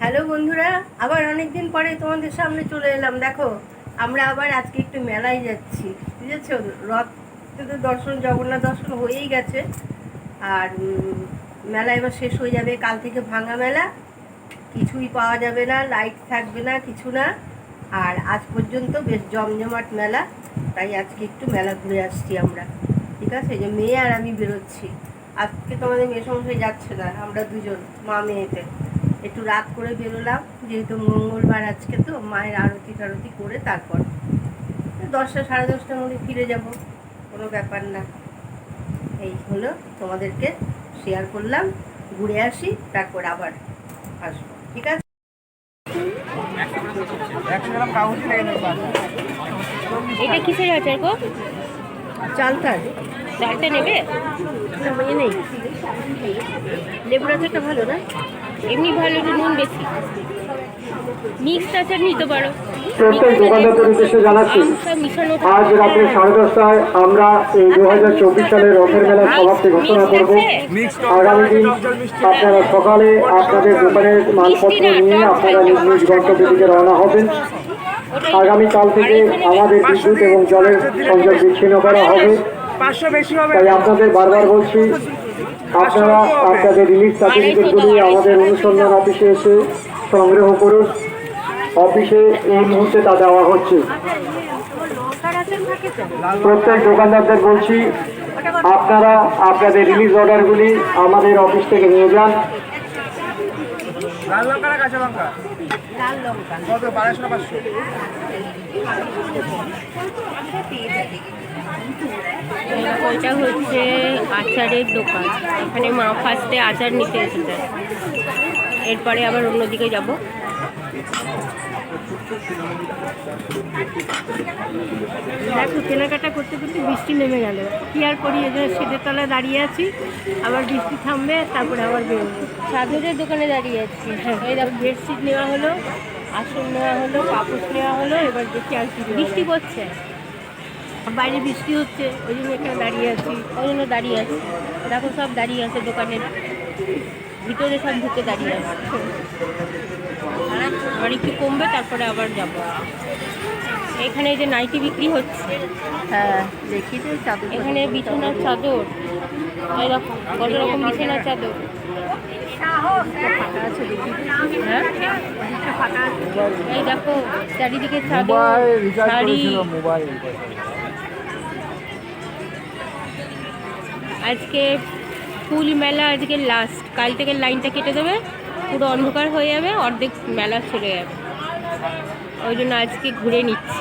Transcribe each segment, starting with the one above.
Hello বন্ধুরা, আবার অনেক দিন পরে তোমাদের সামনে চলে এলাম। দেখো, আমরা আবার আজকে একটু মেলায় যাচ্ছি, বুঝেছ? রথ তো দর্শন, জগন্নাথ দর্শন হয়েই গেছে। আর মেলা এবার শেষ হয়ে যাবে, কাল থেকে ভাঙা মেলা। কিছুই পাওয়া যাবে না লাইট থাকবে না, কিছু না। আর আজ পর্যন্ত বেশ জমজমাট মেলা, তাই আজকে একটু মেলা ঘুরে আসছি আমরা। ঠিক আছে? যে মেয়ে আর আমি বেরোচ্ছি। আজকে তোমাদের মেয়ে সংসারে যাচ্ছে না, আমরা দুজন, মা মেয়েতে। একটু রাত করে বেরোলাম যেহেতু মঙ্গলবার আজকে তো মায়ের আরতি টারতি করে তারপর দশটা সাড়ে দশটার মধ্যে ফিরে যাব কোনো ব্যাপার না। এই হলো তোমাদেরকে শেয়ার করলাম ঘুরে আসি তারপর আবার আসব ঠিক আছে? এটা কিসের আচার গো? চালতার। চালটা নেবে? নেই। লেবুর আচারটা ভালো না? এমনি ভালো একটু নুন বেশি। মিক্সড আচার নিতে পারো। প্রত্যেক দোকানদারদের উদ্দেশ্যে জানাচ্ছি আজ রাত্রে সাড়ে দশটায় আমরা এই দু হাজার চব্বিশ সালের রথের মেলার সমাপ্তি ঘোষণা করব। আগামী দিন আপনারা সকালে আপনাদের দোকানের মালপত্র নিয়ে আপনারা নিজ নিজ গন্তব্য দিকে রওনা হবেন। আগামীকাল থেকে আমাদের বিদ্যুৎ এবং জলের সংযোগ বিচ্ছিন্ন করা হবে। পাঁচশো বেশি হবে। তাই আপনাদের বারবার বলছি আপনারা আপনাদের রিলিজ সার্টিফিকেটগুলি আমাদের অনুসন্ধান অফিসে এসে সংগ্রহ করুন। অফিসে এই মুহূর্তে তা দেওয়া হচ্ছে। প্রত্যেক দোকানদারদের বলছি, আপনারা আপনাদের রিলিজ অর্ডারগুলি আমাদের অফিস থেকে নিয়ে যান। লাল লঙ্কা না কাঁচা লঙ্কা? লাল লঙ্কা। কত বারোশো না পাঁচশো? ওইটা হচ্ছে আচারের দোকান। এখানে মা ফার্স্টে আচার নিতে এসেছে। এরপরে আবার অন্যদিকে যাব। দেখো কেনাকাটা করতে করতে বৃষ্টি নেমে গেল। কি আর করি? এই যে সেদের তলায় দাঁড়িয়ে আছি আবার বৃষ্টি থামবে তারপরে আবার বেরোবো। চাদরের দোকানে দাঁড়িয়ে আছি। এই দেখো বেডশিট নেওয়া হলো আসন নেওয়া হলো কাপড় নেওয়া হলো এবার দেখি আর কি বৃষ্টি বৃষ্টি পড়ছে? বাইরে বৃষ্টি হচ্ছে ওই জন্য এখানে দাঁড়িয়ে আছি। ওই জন্য দাঁড়িয়ে আছি। দেখো সব দাঁড়িয়ে আছে দোকানের ভিতরে সব ঢুকে দাঁড়িয়ে আছে। আর একটু কমবে তারপরে আবার যাব। এখানে যে নাইটি বিক্রি হচ্ছে। হ্যাঁ দেখি তো চাদর এখানে বিছানার চাদর। এই দেখো কত রকম বিছানার চাদর। হ্যাঁ? এই দেখো চারিদিকে চাদর শাড়ি। আজকে ফুল মেলা আজকে লাস্ট কাল থেকে লাইনটা কেটে দেবে। পুরো অন্ধকার হয়ে যাবে অর্ধেক মেলা চলে যাবে। ওই জন্য আজকে ঘুরে নিচ্ছি।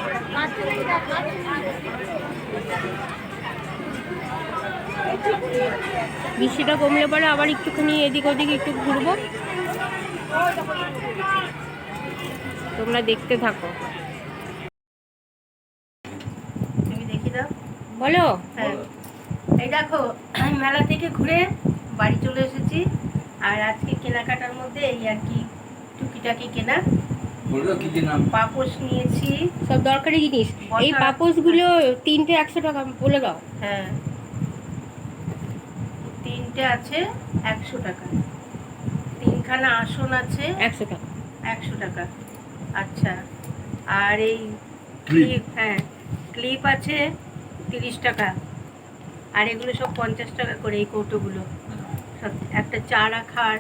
বৃষ্টিটা কমলে পরে আবার একটুখানি এদিক ওদিক একটু ঘুরবো। তোমরা দেখতে থাকো। তুমি দেখি দাও। বলো। হ্যাঁ। এই দেখো মেলা থেকে ঘুরে বাড়ি চলে এসেছি। আর আজকে কেনাকাটার মধ্যে এই আর কি টুকিটাকি কেনা। বলল কি কি নাম? পাপোশ নিয়েছি। সব দরকারি জিনিস। এই পাপোশগুলো তিনটে একশো টাকা বলে দাও। হ্যাঁ। তিনটে আছে একশো টাকা। তিনখানা আসন আছে একশো টাকা। একশো টাকা। আচ্ছা। আর এই ক্লিপ। হ্যাঁ। ক্লিপ আছে তিরিশ টাকা। আর এগুলো সব পঞ্চাশ টাকা করে এই কৌটোগুলো। একটা চা রাখার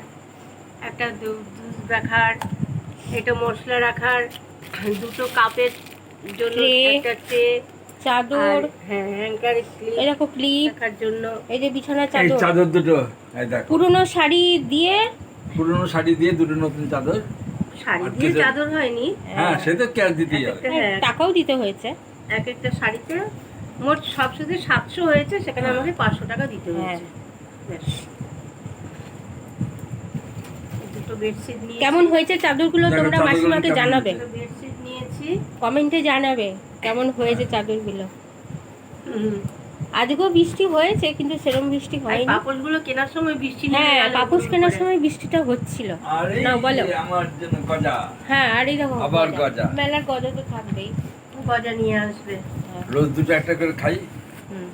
একটা দু- দুধ রাখার এটা মশলা রাখার দুটো কাপের জন্য একটা ট্রে চাদর। হ্যাঁ হ্যাঙ্কার ক্লিপ এই দেখো ক্লিপ রাখার জন্য। এই যে বিছানা এই চাদর। চাদর দুটো এই দেখো। পুরনো শাড়ি দিয়ে পুরনো শাড়ি দিয়ে দুটো নতুন চাদর। শাড়ি দিয়ে চাদর হয়নি। হ্যাঁ সে তো ক্যাশ দিতেই হবে। হ্যাঁ টাকাও দিতে হয়েছে। এক একটা শাড়িতে মোট সব শুধু সাতশো হয়েছে সেখানে আমাকে পাঁচশো টাকা দিতে হ্যাঁ। হয়েছে। ব্যাস। এই দুটো বেডশিট নিয়ে কেমন হয়েছে চাদরগুলো তোমরা মাসিমাকে জানাবে? বেডশিট নিয়েছি। কমেন্টে জানাবে কেমন হয়েছে চাদরগুলো। আজকেও বৃষ্টি হয়েছে কিন্তু সেরকম বৃষ্টি হয়নি। পাপড়গুলো কেনার সময় বৃষ্টি হ্যাঁ পাপোশ কেনার সময় বৃষ্টিটা হচ্ছিল। না বলো। আমার জন্য গজা। হ্যাঁ আর এই দেখো আবার গজা। মেলার গজা তো থাকবেই। গজা নিয়ে আসবে। রোজ দুটো একটা করে খাই। হুম।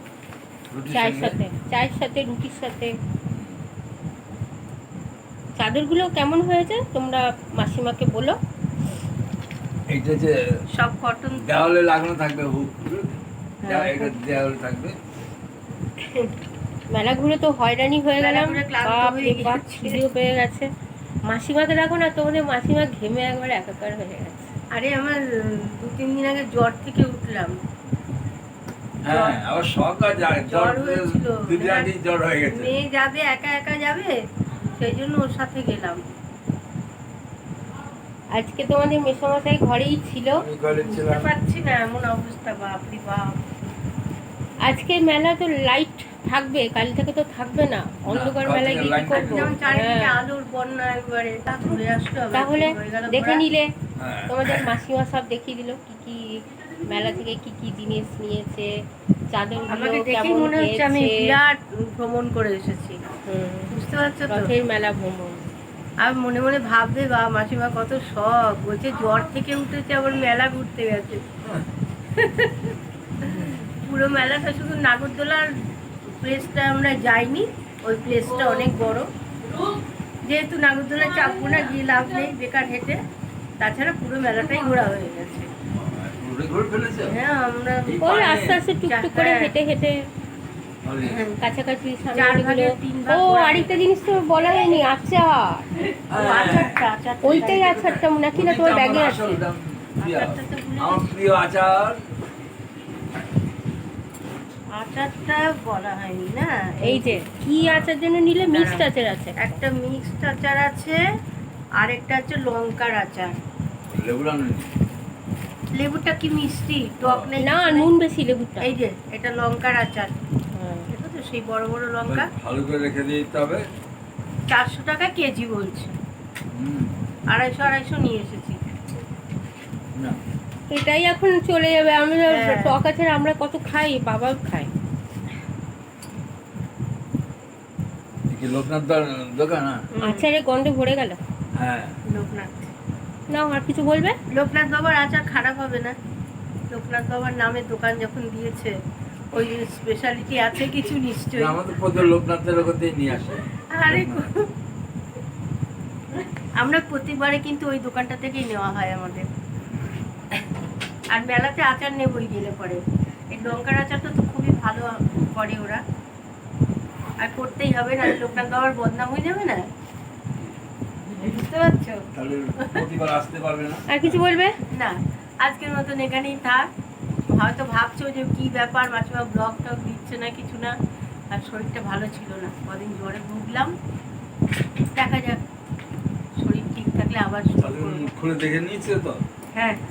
চায়ের সাথে চায়ের সাথে রুটির সাথে। চাদরগুলো কেমন হয়েছে? তোমরা মাসিমাকে বলো। এইটা যে সব কটন দেওয়ালে লাগানো থাকবে হুক হ্যাঁ, এটা দেওয়ালে থাকবে। মেলা ঘুরে তো হয়রানি হয়ে গেলাম। বাপ হয়ে বাপ খিদেও পেয়ে গেছে। মাসিমাকে দেখো না তোমাদের মাসিমা ঘেমে একবার একাকার হয়ে গেছে। আরে আমার দু তিন দিন আগে জ্বর থেকে উঠলাম। হ্যাঁ আবার সকাল যায়। জ্বর হয়েছিল। জ্বর হয়ে গেছে। মেয়ে যাবে একা একা যাবে? সেই জন্য ওর সাথে গেলাম। আজকে তোমাদের মেসমশাই ঘরেই ছিল। বুঝতে পারছি না এমন অবস্থা বাপরি বাপ। আজকে মেলা তো লাইট থাকবে কাল থেকে তো থাকবে না। অন্ধকার মেলায় গিয়ে কি করব। হ্যাঁ। আলোর বন্যা একবারে তা ঘুরে আসতে হবে তাহলে দেখে নিলে। হ্যাঁ। তোমাদের মাসিমা সব দেখিয়ে দিল কি কি মেলা থেকে কি কি জিনিস নিয়েছে চাদর আমাকে দেখেই মনে হচ্ছে আমি বিরাট ভ্রমণ করে এসেছি। বুঝতে পারছ তো? মেলা ভ্রমণ। আর মনে মনে ভাববে বা মাসিমা কত শখ। বলছে জ্বর থেকে উঠেছে আবার মেলা ঘুরতে গেছে। পুরো মেলাটা শুধু নাগরদোলার প্লেসটা আমরা যাইনি ওই প্লেসটা অনেক বড়। যেহেতু নাগরদোলা চাপবো না গিয়ে লাভ নেই বেকার হেঁটে। তাছাড়া পুরো মেলাটাই ঘোরা হয়ে গেছে। ঘুরে ঘুরে ফেলেছে? হ্যাঁ আমরা আস্তে আস্তে টুকটুক করে হ্যাঁ। হেঁটে হেঁটে কাছাকাছি তিন ভাগ ও আরেকটা জিনিস তো বলা হয়নি আচার। ওইটাই আচারটা নাকি না তোমার ব্যাগে আছে? প্রিয়। আমার আচার। আচারটা বলা হয়নি না? এই যে কি আচার জন্য নিলে মিক্সড আচার আছে? একটা মিক্সড আচার আছে আর একটা হচ্ছে লঙ্কার আচার। লেবুরা নেই? লেবুটা কি মিষ্টি? টক নেই না নুন বেশি লেবুটা। এই যে এটা লঙ্কার আচার। হ্যাঁ। সেই বড় বড় লঙ্কা। ভালো করে রেখে দিতে হবে। চারশো টাকা কেজি বলছে। হুম, আড়াইশো আড়াইশো নিয়ে এসেছি। না। এটাই এখন চলে যাবে। আমরা হ্যাঁ। টক আচার আমরা কত খাই? বাবাও খায়। এ কি লোকনাথ দোকান আচারের গন্ধে ভরে গেল। হ্যাঁ। লোকনাথ। না আর কিছু বলবে? লোকনাথ বাবার আচার খারাপ হবে না। লোকনাথ বাবার নামে দোকান যখন দিয়েছে ওই স্পেশালিটি আছে কিছু নিশ্চয়ই। আমাদের পথে লোকনাথের ওখানেই নিয়ে আসে। আরে আমরা প্রতিবারে কিন্তু ওই দোকানটা থেকেই নেওয়া হয় আমাদের। আর মেলাতে আচার নেবই গেলে পরে। এই লঙ্কার আচারটা তো খুবই ভালো করে ওরা। আর করতেই হবে না লোকনাথ বাবার বদনাম হয়ে যাবে না? বুঝতে পারছ? তাহলে প্রতিবার আসতে পারবে না? আর কিছু বলবে? না আজকের মতন এখানেই থাক। হয়তো ভাবছ যে কি ব্যাপার মাঝে ব্লগ টক দিচ্ছে না কিছু না। আর শরীরটা ভালো ছিল না। কদিন জ্বরে ভুগলাম। দেখা যাক। শরীর ঠিক থাকলে আবার খুলে দেখে নিয়েছে তো? হ্যাঁ।